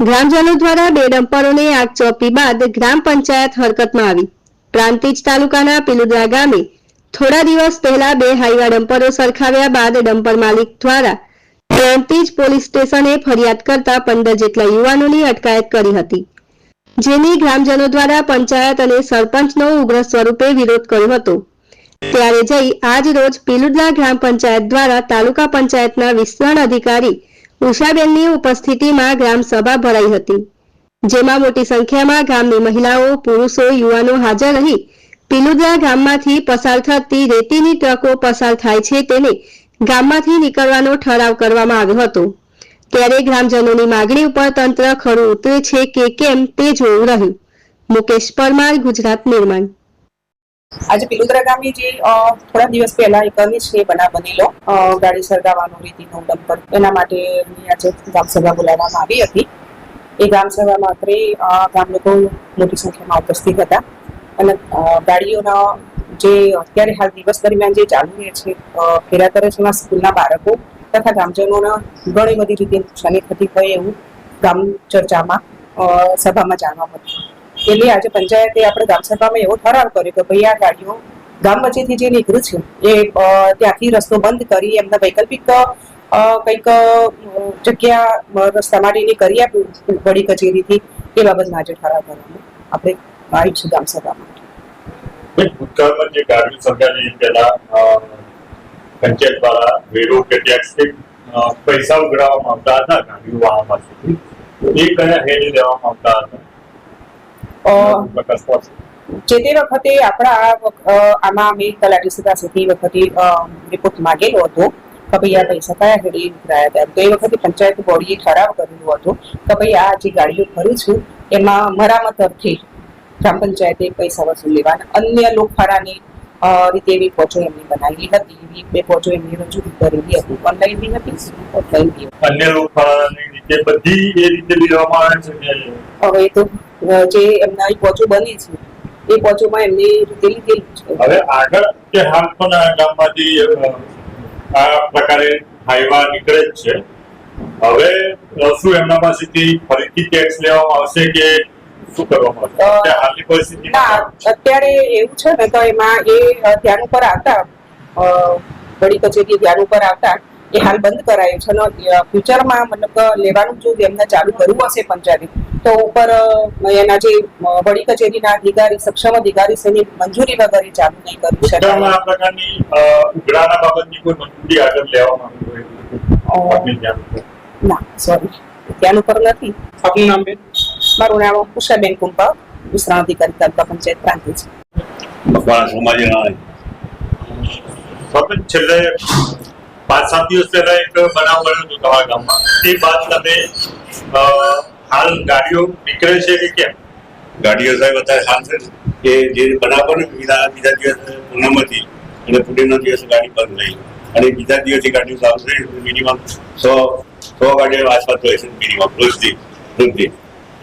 ગ્રામજનો દ્વારા બે ડમ્પરોને આગ ચોપી બાદ ગ્રામ પંચાયત હરકતમાં આવી. પ્રાંતિજ તાલુકાના પિલુદરા ગામે થોડા દિવસ પહેલા બે હાઈવા ડમ્પરો સરખાવ્યા બાદ ડમ્પર માલિક દ્વારા પ્રાંતિજ પોલીસ સ્ટેશને ફરિયાદ કરતા પંદર જેટલા યુવાનોની અટકાયત કરી હતી. જેની ગ્રામજનો દ્વારા પંચાયત અને સરપંચનો ઉગ્ર સ્વરૂપે વિરોધ કર્યો હતો. ત્યારે જઈ આજ રોજ પિલુદરા ગ્રામ પંચાયત દ્વારા તાલુકા પંચાયતના વિસ્તરણ અધિકારી ઉષાબેનની ઉપસ્થિતિમાં ગ્રામ સભા ભરાઈ હતી, જેમાં મોટી સંખ્યામાં ગામની મહિલાઓ, પુરુષો, યુવાનો હાજર રહી પિલુદરા ગામમાંથી પસાર થતી રેતીની ટ્રકો પસાર થાય છે તેને ગામમાંથી નીકળવાનો ઠરાવ કરવામાં આવ્યો હતો. ત્યારે ગ્રામજનોની માગણી ઉપર તંત્ર ખરું ઉતરે છે કે કેમ તે જોવું રહ્યું. મુકેશ પરમાર, ગુજરાત નિર્માણ. આજે પિલોદરા ગામે જે થોડા દિવસ પહેલા એક અનિચ્છનીય બનાવ બનેલો. ગાડી સળગાવવાનો રીતિનો ડમ્પર એના માટે આજે ગ્રામસભા બોલાવવામાં આવી હતી. એ ગ્રામસભામાં અત્રે ગામ લોકો મોટી સંખ્યામાં ઉપસ્થિત હતા. અને ગાડીઓના જે અત્યારે હાલ દિવસ દરમિયાન જે ચાલુ રહે છે ફેરા કરે છે સ્કૂલના બાળકો તથા ગામજનોના ઘણી બધી રીતે નુકસાની થતી હોય એવું ગામ ચર્ચામાં સભામાં જાણવા મળ્યું. એટલે આજે પંચાયતે આપણે ગ્રામસભામાં એવો ઠરાવ કર્યો કે ભાઈ આ ગાડીઓ ગામ વચ્ચેથી જે નીકળ્યું છે એ ત્યાંથી રસ્તો બંધ કરી એમને વૈકલ્પિક કંઈક જગ્યા રસ્તા માટેની કરી આપ્યું વડી કચેરીથી એ બાબતમાં આજે ઠરાવ કરવાનો આપણે આવી છે ગામ સભામાં ભૂતકાળમાં જે અ, પંચાયત દ્વારા વેરો કે પૈસા ઉઘરાવવામાં આવતા હતા ગાડીઓ વાહન પાસેથી એ કયા હેડે લેવામાં આવતા હતા. જે તે વખતે આપણા આમાં અમે તલાટી સુધી વખતે રિપોર્ટ માંગેલો હતો કે ભાઈ આ પૈસા કયા ઘડી ઉઘરાયા હતા. તો એ વખતે પંચાયત બોડીએ ઠરાવ કરેલો હતો કે ભાઈ આ જે ગાડીઓ ભરું છું એમાં મરામત અર્થે ગ્રામ પંચાયતે પૈસા વસૂલ લેવાના. અન્ય લોકફાળાની અ, રીતે એવી પોચો એમની બનાવેલી હતી. એવી બે પોચો એમની રજૂ કરેલી હતી. ઓનલાઈન બી હતી ઓફલાઈન બી અન્ય લોકફાળાની રીતે બધી એ રીતે લેવામાં આવે છે હવે તો જે એમના પોચો બની છે એ પોચોમાં એમની રીતે લીધેલું છે હવે આગળ કે હાલ પણ આ ગામમાંથી આ પ્રકારે હાઈવા નીકળે જ છે. હવે શું એમના પાસેથી ફરીથી ટેક્સ લેવામાં આવશે કે શું કરવામાં આવશે? હાલની પરિસ્થિતિમાં? અત્યારે એવું છે ને તો એમાં એ ધ્યાન ઉપર આવતા વડી કચેરી ધ્યાન ઉપર આવતા એ હાલ બંધ કરાયું છે. અને ફ્યુચરમાં મતલબ લેવાનું જો એમને ચાલુ કરવું હશે પંચાયત તો ઉપર એના જે વડી કચેરીના અધિકારી સક્ષમ અધિકારી છે એની મંજૂરી વગર એ ચાલુ નહીં કરવું છે આ પ્રકારની ઉઘરાણા બાબતની કોઈ મંજૂરી આગળ લેવામાં. ના સોરી ત્યાંનું ઉપર નથી. આપનું નામ બેન? મારું નામ ઉષાબેન કુંપા વિશ્રામ અધિકારી તાલુકા પંચાયત પ્રાંતિજ. મકવાણા સમાજના હવે છેલ્લે પાંચ સાત દિવસ પહેલા એક બનાવ બન્યો હતો તમારા ગામમાં. તે બાદ તમે હાલ ગાડીઓ નીકળે છે કે કેમ? ગાડીઓ સાહેબ અત્યારે હાલ છે કે જે બનાવ બીજા બીજા દિવસ પૂનમ હતી અને પૂનમના દિવસ ગાડી બંધ રહી અને બીજા દિવસથી ગાડીઓ ચાલુ મિનિમમ સો સો ગાડીઓ આસપાસ હોય છે મિનિમમ રોજથી રોજથી.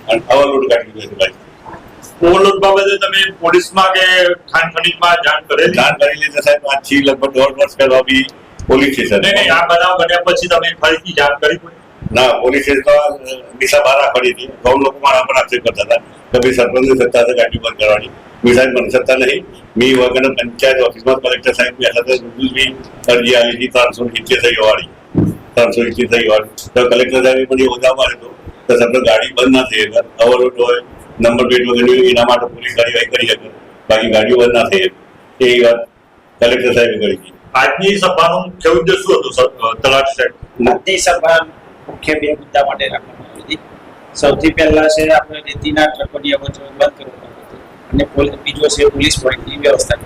અને ઓવરલોડ ગાડી હોય છે ઓવરલોડ બાબતે તમે પોલીસમાં કે ખાન ખનીજમાં જાણ કરેલી? જાણ કરી લીધા સાહેબ આજથી લગભગ દોઢ વર્ષ પહેલા બી પોલીસ સ્ટેશન. નહીં આ બનાવ બન્યા પછી તમે ફરીથી જાણ કરી ના પોલીસ સ્ટેશન દિશા બહાર રાખવાની હતી. ગામ લોકો મારા પર આક્ષેપ કરતા હતા કે ભાઈ સરપંચની સત્તા છે ગાડી બંધ કરવાની. મેં સાહેબ મને સત્તા નહીં. મેં વગર પંચાયત ઓફિસમાં કલેક્ટર સાહેબ રૂબરૂ બી અરજી આવી હતી ત્રણસો થઈ વાળી ત્રણસો થઈ વાળી તો કલેક્ટર સાહેબે મને હતો તો સતત ગાડી બંધ ના થઈ શકે. ઓવરલોડ હોય નંબર પ્લેટ વગરની એના માટે પોલીસ કાર્યવાહી કરી શકે. બાકી ગાડીઓ બંધ ના થઈ શકે. એ વાત કલેક્ટર સાહેબે કરી હતી. આજની સભાનો મુખ્ય ઉદ્દેશ શું હતો તલાટ સાહેબ? આજની સભા મુખ્ય બે મુદ્દા માટે રાખવામાં આવી હતી. સૌથી પહેલા છે આપણે રેતીના ટ્રકોની અવર બંધ કરવાનું હતું અને બીજો છે પોલીસ પોઈન્ટની વ્યવસ્થા.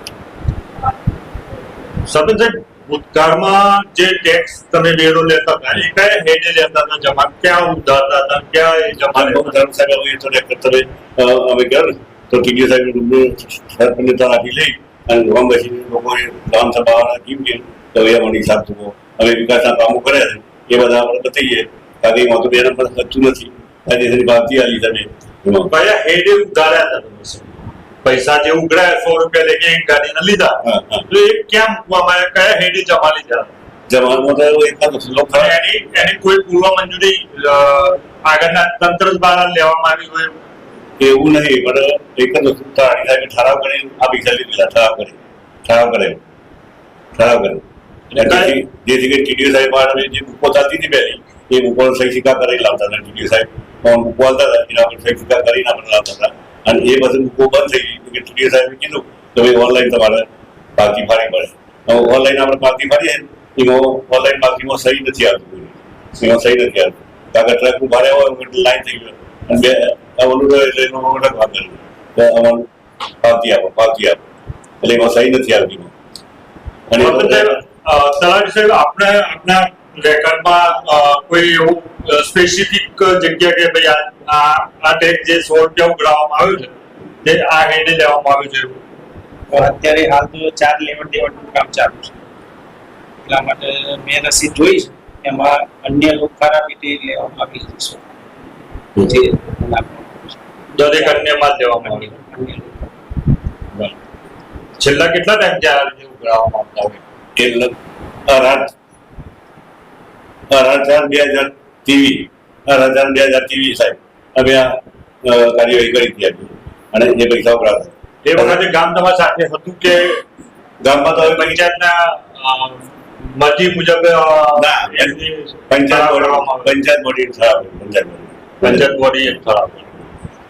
સરપંચ સાહેબ ભૂતકાળમાં જે ટેક્સ તમે વેરો લેતા હતા એ કયા હેડે લેતા હતા? જમા ક્યાં ઉધારતા હતા? ક્યાં એ જમા? ધર્મ સાહેબ હવે તો રેકર્ડ તમે અમે ગયા તો ટીડીઓ સાહેબ રૂબરૂ સરપંચને તો રાખી લઈ. અને ગામ બેસીને લોકોએ ગ્રામ સભાવાળા કેમ કે તો એ મને હિસાબ ચૂકો અમે વિકાસના કામો કર્યા છે એ બધા આપણે બતાવીએ. કારણ કે એમાં તો બે નંબર થતું નથી. કાયદેસરની ભાવતી આવી તમે એમાં કયા હેડે ઉગાડ્યા હતા પૈસા જે ઉઘડાયા સો રૂપિયા લઈને એક ગાડીને લીધા. તો એ કેમ કયા હેડે જમા લીધા? જમાનમાં તો એકાદ લોકો એની એની કોઈ પૂર્વ મંજૂરી આગળના તંત્ર દ્વારા લેવામાં આવ્યું હોય એવું નહીં પણ એક જ વસ્તુ સાહેબ સાહેબે ઠરાવ કરી આ પૈસા લીધેલા ઠરાવ કરી. ઠરાવ કરે. ઠરાવ કરે. અને જેથી કે ટીડીઓ સાહેબ જે બુકો ચાલતી હતી પહેલી એ બુકો સહી સિક્કા કરી લાવતા હતા ટીડીઓ સાહેબ. પણ બુકો આવતા હતા એના પર સહી સિક્કા કરીને આપણે લાવતા હતા. અને એ પછી બુકો બંધ થઈ ગઈ કે ટીડીઓ સાહેબે કીધું કે ભાઈ ઓનલાઈન તમારે પાવતી ફાડી પડે. ઓનલાઈન આપણે પાવતી ફાડીએ એમાં ઓનલાઈન પાવતીમાં સહી નથી આવતું એમાં સહી નથી આવતું. કાગળ ટ્રક ઊભા રહ્યા હોય લાઈન થઈ ગયો અને બે ઓલું એટલે એનો ઓર્ડર ભાગ કર્યો તો અમારું પાવતી આપો પાવતી આપો. એટલે એમાં સહી નથી આવતી. અને તલાટી સાહેબ આપણે આપણા રેકર્ડમાં કોઈ એવું સ્પેસિફિક જગ્યા કે ભાઈ આ- આ ટેક્સ જે સો રૂપિયા ઉઘરાવવામાં આવ્યું છે જે આ હેડે લેવામાં આવ્યું છે અત્યારે હાલ તો ચાર લેવડ દેવડનું કામ ચાલુ છે. એટલા માટે મેં રસીદ જોઈ એમાં અન્ય લોક પેટે લેવામાં આવી છે. જે દરેક અન્યમાં જ લેવામાં આવ્યું છેલ્લા કેટલા ટાઈમથી આ રીતે ઉઘરાવવામાં આવતા હોય? કેટલા? અઢાર. અઢાર ચાર બે હજાર ત્રેવીસ. અઢાર ચાર બે હજાર ત્રેવીસ સાહેબ અમે આ કાર્યવાહી કરી હતી. અને એ પૈસા વપરાતા એ વખતે ગામ તમારા સાથે હતું કે ગામમાં તો હવે પંચાયતના મરજી મુજબ પંચાયત આવે. પંચાયત બોડી ઠરાવ. પંચાયત બોડી. એક ઠરાવ.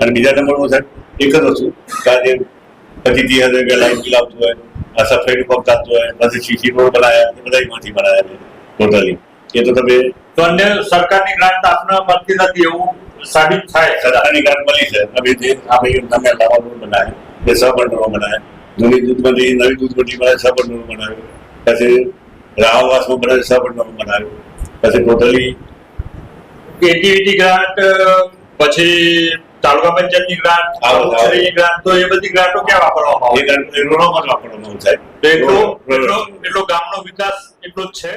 અને બીજા નંબરમાં સાહેબ એક જ વસ્તુ કે આજે પચીસ ત્રીસ હજાર રૂપિયા લાઈટ બિલ આવતું હોય આ સફાઈનું પંપ થતું હોય પછી સીસી રોડ બનાવ્યા એ બધા એમાંથી બનાવ્યા છે ટોટલી એ તો તમે તો અન્ય સરકારની ગ્રાન્ટ આપને મળતી નથી એવું સાબિત થાય. સરકારની ગ્રાન્ટ મળી છે. અમે જે આ ભાઈ તમે નવા રોડ બનાવ્યા એ સબંડરો બનાવ્યા જૂની દૂધ બધી નવી દૂધ મંડી બનાવે સબંડરો બનાવ્યું. પછી રાહવાસમાં બનાવે સબંડરો બનાવ્યું. પછી ટોટલી એટીવીટી ગ્રાન્ટ પછી તાલુકા પંચાયતની ગ્રાન્ટ આવો, આવો. ગ્રાન્ટ તો એ બધી ગ્રાન્ટો ક્યાં વાપરવામાં આવે ગ્રાન્ટ રોડોમાં જ વાપરવાનું સાહેબ એટલો એટલો ગામનો વિકાસ એટલો જ છે.